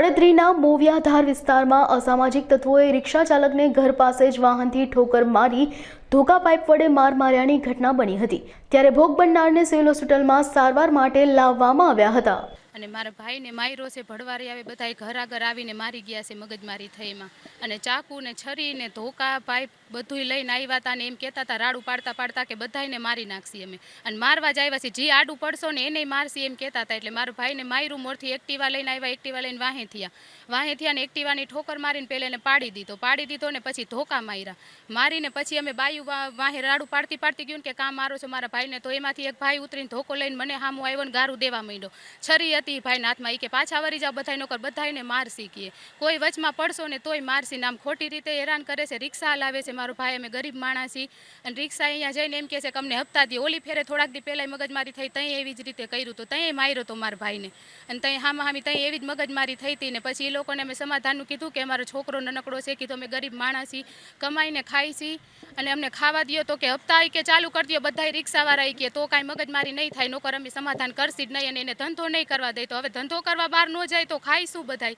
પડદરીના મોવિયાધાર વિસ્તારમાં અસામાજિક તત્વોએ રિક્ષા ચાલકને ઘર પાસે જ વાહનથી ઠોકર મારી ધોકા પાઇપ વડે માર માર્યાની ઘટના બની હતી. ત્યારે ભોગ બનનારને સિવિલ હોસ્પિટલમાં સારવાર માટે લાવવામાં આવ્યા હતા. અને મારા ભાઈને માયરો છે, ભડવારી આવે બધાય ઘર આગળ આવીને મારી ગયા છે, મગજમારી થઈમાં અને ચાકુ ને છરી ને ધોકા પાઇપ બધુંય લઈને આવ્યા હતા ને એમ કહેતા હતા, રાડું પાડતા પાડતા કે બધાયને મારી નાખશી અમે. અને મારવા જ આવ્યા છે. જે આડું પડશો ને એને મારશી એમ કહેતા હતા. એટલે મારા ભાઈને માયરું મોરથી એક્ટિવા લઈને આવ્યા, એક્ટિવા લઈને વાહે થયા. વાહે થયા ને એક્ટિવાની ઠોકર મારીને પહેલાં એને પાડી દીધો. પાડી દીધો ને પછી ધોકા માર્યા. મારીને પછી અમે બાયું વાહે રાડું પાડતી પાડતી ગયું કે કામ મારો છો મારા ભાઈને? તો એમાંથી એક ભાઈ ઉતરીને ધોકો લઈને મને હામો આવ્યો ને ગારું દેવા માંડ્યો. છરી હતી ભાઈના હાથમાં. એ કે પાછા વળી જાઓ બધાય, નોકર બધાયને મારસી કે કોઈ વચમાં પડશો ને તોય મારસી નામ ખોટી રીતે હેરાન કરે છે, રિક્ષા લાવે છે મારો ભાઈ, અમે ગરીબ માણસ છીએ અને રિક્ષા અહીંયા જઈને એમ કહે છે કે અમને હપ્તા દે ઓલી ફેરે થોડાક દી પહેલાં મગજમારી થઈ, તઈ એવી જ રીતે કર્યું તો તઈ માર્યો તો મારા ભાઈને. અને તઈ હામાં હામી તઈ એવી જ મગજમારી થઈ હતી ને પછી એ લોકોને અમે સમાધાનનું કીધું કે અમારો છોકરો નનકડો છે કીધું, અમે ગરીબ માણસ કમાઈને ખાઈ છીએ અને અમને ખાવા દ્યો તો કે હપ્તા કે ચાલુ કરી દો બધાય રિક્ષાવાળા કે. તો કાંઈ મગજમારી નહીં થાય, નોકર અમે સમાધાન કરશી જ નહીં અને એને ધંધો નહીં કરવા દે. તો હવે ધંધો કરવા બહાર ન જાય તો ખાઈશું બધાય.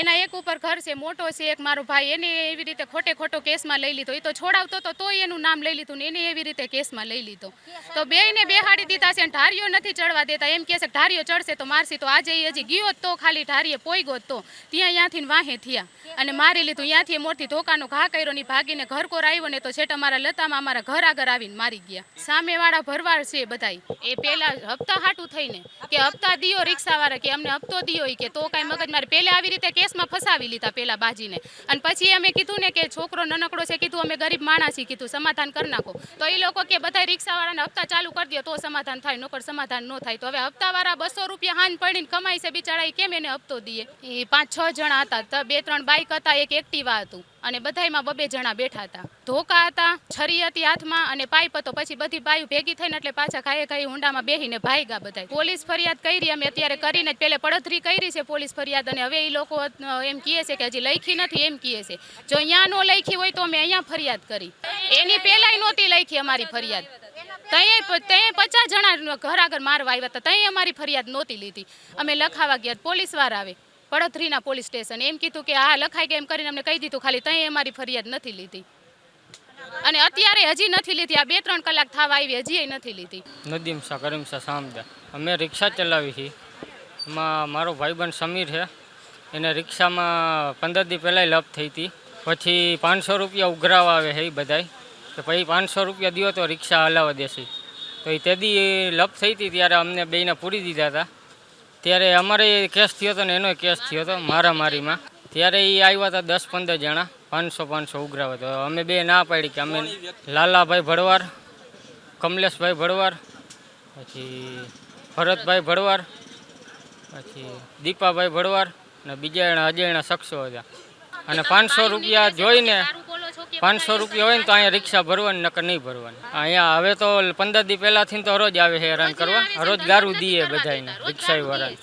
એના એક ઉપર ઘર છે, મોટો છે, એક મારો ભાઈ, એને એવી રીતે ખોટે ખોટો કેસમાં લઈ લીધો. એ તો છોડાવતો તો તોય એનું નામ લઈ લીધું ને એને એવી રીતે કેસમાં લઈ લીધો. તો બેયને બેહાડી દીધા છે ઢારીઓ નથી ચડવા દેતા. એમ કહે છે ઢારીઓ ચડશે તો મારશે. તો આજે હજી ગયો તો, ખાલી ઢારીએ પોઈગો તો. ત્યાં ત્યાંથી વાહે થયા અને મારી લીધું. ત્યાંથી મોરથી ધોકાનો ઘા કર્યો ને ભાગીને ઘર કોર આવ્યો ને તો છેટ અમારા લતામાં અમારા ઘર આગળ આવીને મારી ગયા. સામેવાળા ભરવાડ છે બધા એ પેલા હપ્તા હાટું થઈને કે હપ્તા દિયો રિક્ષાવાળા કે અમને હપ્તો દિયો કે તો કાંઈ મગજમારી. પહેલા આવી રીતે કેસમાં ફસાવી લીધા પેલા બાજીને. અને પછી અમે કીધું ને કે છોકરો નનકડો છે, કીધું અમે ગરીબ માણસ કીધું સમાધાન કરી નાખો. તો એ લોકો કે બધા રિક્ષાવાળાને હપ્તા ચાલુ કરી દો તો સમાધાન થાય, નોકર સમાધાન ન થાય. તો હવે હપ્તાવાળા બસો રૂપિયા હાન પડીને કમાય છે બિચારા કેમ એને હપ્તો દઈએ એ પાંચ છ જણા હતા બે ત્રણ બાઇક હતા, એક એક્ટિવા હતું. અને બધાયમાં બબે જણા બેઠા હતા. ધોકા હતા, છરી હતી હાથમાં અને પાઇપ હતો. પછી બધી બાયું ભેગી થઈને એટલે પાછા ખાઈ ખાઈ ઊંડામાં બેહીને ભાગ્યા બધા પોલીસ ફરિયાદ કરી અમે અત્યારે કરીને જ પેલે પડતરી કરી છે પોલીસ ફરિયાદ અને હવે એ લોકો એમ કહે છે કે હજી લખી નથી, એમ કહે છે. જો અહીંયા નો લખી હોય તો અમે અહીંયા ફરિયાદ કરી. એની પહેલાંય નહોતી લખી અમારી ફરિયાદ. તઈએ તઈએ પચાસ જણા ઘર આગળ મારવા આવ્યા હતા. તઈએ અમારી ફરિયાદ નહોતી લીધી. અમે લખાવા ગયા પોલીસ વાર આવે. પડથરીના પોલીસ સ્ટેશન. એમ કીધું કે હા લખાઈ ગયા એમ કરીને અમને કહી દીધું ખાલી તઈ અમારી ફરિયાદ નથી લીધી. અને અત્યારે હજી નથી લીધી. આ બે ત્રણ કલાક થવા આવી, હજી નથી લીધી. નદીમ શાહ, કરીમ સામદા. અમે રિક્ષા ચલાવી છીએ. એમાં મારો ભાઈબંધ સમીર છે. એને રિક્ષામાં પંદર દી પહેલાંય લપ થઈ હતી. પછી પાંચસો રૂપિયા ઉઘરાવા આવે છે એ બધાય. કે પછી પાંચસો રૂપિયા દ્યો તો રિક્ષા હલાવવા દેશે. તો એ તે દી લપ થઈ હતી ત્યારે અમને બેયને પૂરી દીધા હતા. ત્યારે અમારે કેસ થયો હતો ને એનો કેસ થયો હતો મારામારીમાં. ત્યારે એ આવ્યા હતા દસ પંદર જણા પાંચસો પાંચસો ઉઘરાવા. તો અમે બે ના પાડી કે અમે લાલાભાઈ ભડવાર કમલેશભાઈ ભડવાર પછી ભરતભાઈ ભડવાર પછી દીપાભાઈ ભડવાર અને બીજા એના એણા શખ્સો હતા. અને પાંચસો રૂપિયા જોઈને પાંચસો રૂપિયા હોય ને તો અહીંયા રિક્ષા ભરવાની, નકર નહીં ભરવાની. અહીંયા હવે તો પંદર દી પહેલાંથી તો રોજ આવે હેરાન કરવા. રોજ ગારું દઈએ બધાને રિક્ષાવાળાને